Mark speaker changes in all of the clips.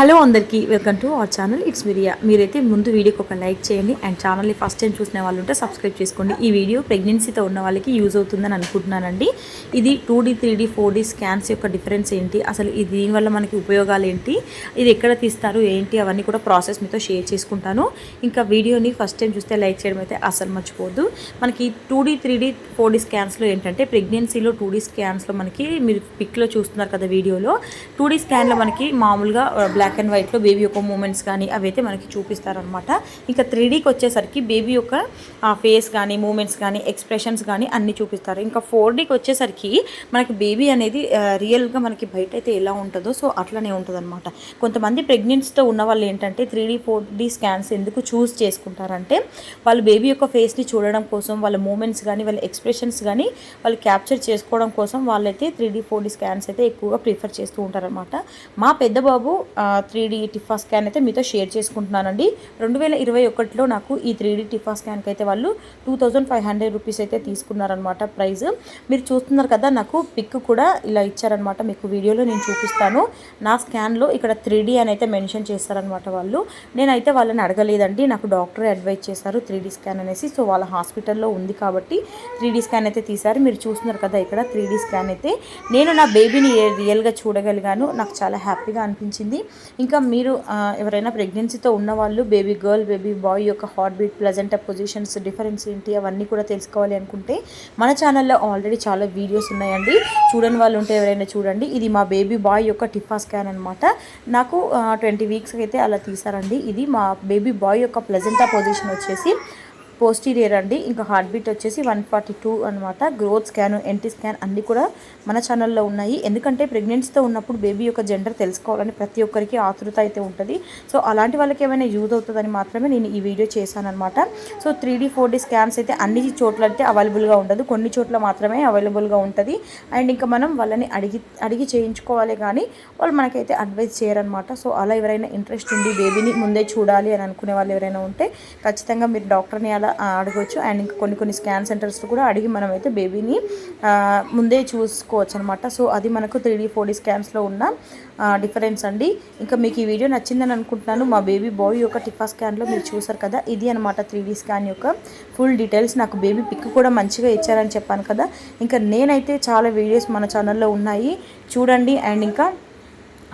Speaker 1: Hello అందరికీ welcome to our channel. It's Miriya మీరైతే ముందు వీడియోకి ఒక లైక్ చేయండి. అండ్ ఛానల్ని ఫస్ట్ టైం చూసిన వాళ్ళు ఉంటే సబ్స్క్రైబ్ చేసుకోండి. ఈ వీడియో ప్రెగ్నెన్సీతో ఉన్న వాళ్ళకి యూజ్ అవుతుందని అనుకుంటున్నానండి. ఇది two D three D four D scans యొక్క డిఫరెన్స్ ఏంటి? అసలు ఇది దీనివల్ల మనకి ఉపయోగాలు ఏంటి? ఇది ఎక్కడ తీస్తారు? ఏంటి? అవన్నీ కూడా ప్రాసెస్ మీతో షేర్ చేసుకుంటాను. ఇంకా వీడియోని ఫస్ట్ టైం చూస్తే లైక్ చేయడం అయితే అసలు మర్చిపోద్దు మనకి two D three D four D స్కాన్స్లో ఏంటంటే ప్రెగ్నెన్సీలో టూ డీ స్కాన్స్లో మనకి మీరు పిక్లో చూస్తున్నారు కదా వీడియోలో. టూ డీ స్కాన్లో మనకి మామూలుగా uh, బ్లాక్ అండ్ వైట్లో బేబీ యొక్క మూమెంట్స్ కానీ అవైతే మనకి చూపిస్తారనమాట ఇంకా త్రీ డీకి వచ్చేసరికి బేబీ యొక్క ఫేస్ కానీ మూమెంట్స్ కానీ ఎక్స్ప్రెషన్స్ కానీ అన్నీ చూపిస్తారు. ఇంకా ఫోర్ డీకి వచ్చేసరికి మనకి బేబీ అనేది రియల్గా మనకి బయట అయితే ఎలా ఉంటుందో సో అట్లనే ఉంటుందన్నమాట. కొంతమంది ప్రెగ్నెన్సీతో ఉన్న వాళ్ళు ఏంటంటే three D four D scans ఎందుకు చూస్ చేసుకుంటారంటే వాళ్ళు బేబీ యొక్క ఫేస్ని చూడడం కోసం వాళ్ళ మూమెంట్స్ కానీ వాళ్ళ ఎక్స్ప్రెషన్స్ కానీ వాళ్ళు క్యాప్చర్ చేసుకోవడం కోసం వాళ్ళైతే three D four D scans అయితే ఎక్కువగా ప్రిఫర్ చేస్తూ ఉంటారనమాట మా పెద్ద బాబు త్రీ డీ టిఫా స్కాన్ అయితే మీతో షేర్ చేసుకుంటున్నానండి. రెండు వేల ఇరవై ఒకటిలో నాకు ఈ త్రీ డీ టిఫా స్కాన్కి అయితే వాళ్ళు two thousand five hundred rupees అయితే తీసుకున్నారనమాట ప్రైస్. మీరు చూస్తున్నారు కదా నాకు పిక్ కూడా ఇలా ఇచ్చారనమాట మీకు వీడియోలో నేను చూపిస్తాను. నా స్కాన్లో ఇక్కడ త్రీ డీ అని అయితే మెన్షన్ చేస్తారనమాట వాళ్ళు. నేనైతే వాళ్ళని అడగలేదండి. నాకు డాక్టర్ అడ్వైజ్ చేశారు త్రీ డీ స్కాన్ అనేసి. సో వాళ్ళ హాస్పిటల్లో ఉంది కాబట్టి త్రీ డీ స్కాన్ అయితే తీశారు. మీరు చూస్తున్నారు కదా ఇక్కడ త్రీ డీ స్కాన్ అయితే. నేను నా బేబీని రియల్గా చూడగలిగాను. నాకు చాలా హ్యాపీగా అనిపించింది. ఇంకా మీరు ఎవరైనా ప్రెగ్నెన్సీతో ఉన్నవాళ్ళు బేబీ గర్ల్ బేబీ బాయ్ యొక్క heart beat placenta positions difference ఏంటి అవన్నీ కూడా తెలుసుకోవాలి అనుకుంటే మన ఛానల్లో ఆల్రెడీ చాలా వీడియోస్ ఉన్నాయండి. చూడని వాళ్ళు ఉంటే ఎవరైనా చూడండి. ఇది మా బేబీ బాయ్ యొక్క టిఫా స్కాన్ అనమాట నాకు ట్వంటీ వీక్స్ అయితే అలా తీసారండి. ఇది మా బేబీ బాయ్ యొక్క ప్లజెంటా పొజిషన్ వచ్చేసి పోస్టీరియర్ అండి. ఇంకా హార్ట్ బీట్ వచ్చేసి వన్ ఫార్టీ టూ అనమాట గ్రోత్ స్కాన్ ఎన్టీ స్కాన్ అన్నీ కూడా మన ఛానల్లో ఉన్నాయి. ఎందుకంటే ప్రెగ్నెన్సీతో ఉన్నప్పుడు బేబీ యొక్క జెండర్ తెలుసుకోవాలని ప్రతి ఒక్కరికి ఆతృత అయితే ఉంటుంది. సో అలాంటి వాళ్ళకి ఏమైనా యూజ్ అవుతుందని మాత్రమే నేను ఈ video చేశానమాట so three D four D scans అయితే అన్ని చోట్ల అయితే అవైలబుల్గా ఉండదు. కొన్ని చోట్ల మాత్రమే అవైలబుల్గా ఉంటుంది. అండ్ ఇంకా మనం వాళ్ళని అడిగి అడిగి చేయించుకోవాలి కానీ వాళ్ళు మనకైతే అడ్వైజ్ చేయరనమాట సో అలా ఎవరైనా ఇంట్రెస్ట్ ఉండి బేబీని ముందే చూడాలి అని అనుకునే వాళ్ళు ఎవరైనా ఉంటే ఖచ్చితంగా మీరు డాక్టర్ని అలా అడగవచ్చు అండ్ ఇంకా కొన్ని కొన్ని స్కాన్ సెంటర్స్లో కూడా అడిగి మనం అయితే బేబీని ముందే చూసుకోవచ్చు అనమాట సో అది మనకు త్రీ డీ ఫోర్ డీ స్కాన్స్లో ఉన్న డిఫరెన్స్ అండి. ఇంకా మీకు ఈ వీడియో నచ్చిందని అనుకుంటున్నాను. మా బేబీ బాయ్ యొక్క టిఫా స్కాన్లో మీరు చూసారు కదా ఇది అనమాట త్రీ డీ స్కాన్ యొక్క ఫుల్ డీటెయిల్స్. నాకు బేబీ పిక్ కూడా మంచిగా ఇచ్చారని చెప్పాను కదా. ఇంకా నేనైతే చాలా వీడియోస్ మన ఛానల్లో ఉన్నాయి. చూడండి. అండ్ ఇంకా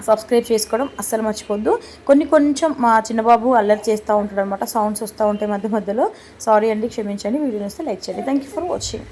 Speaker 1: సబ్స్క్రైబ్ చేసుకోవడం అస్సలు మర్చిపోద్దు. కొన్ని కొంచెం మా చిన్నబాబు అల్లరి చేస్తూ ఉంటాడు అనమాట సౌండ్స్ వస్తూ ఉంటాయి మధ్య మధ్యలో. సారీ అండి క్షమించండి. వీడియో వస్తే లైక్ చేయండి. Thank you for watching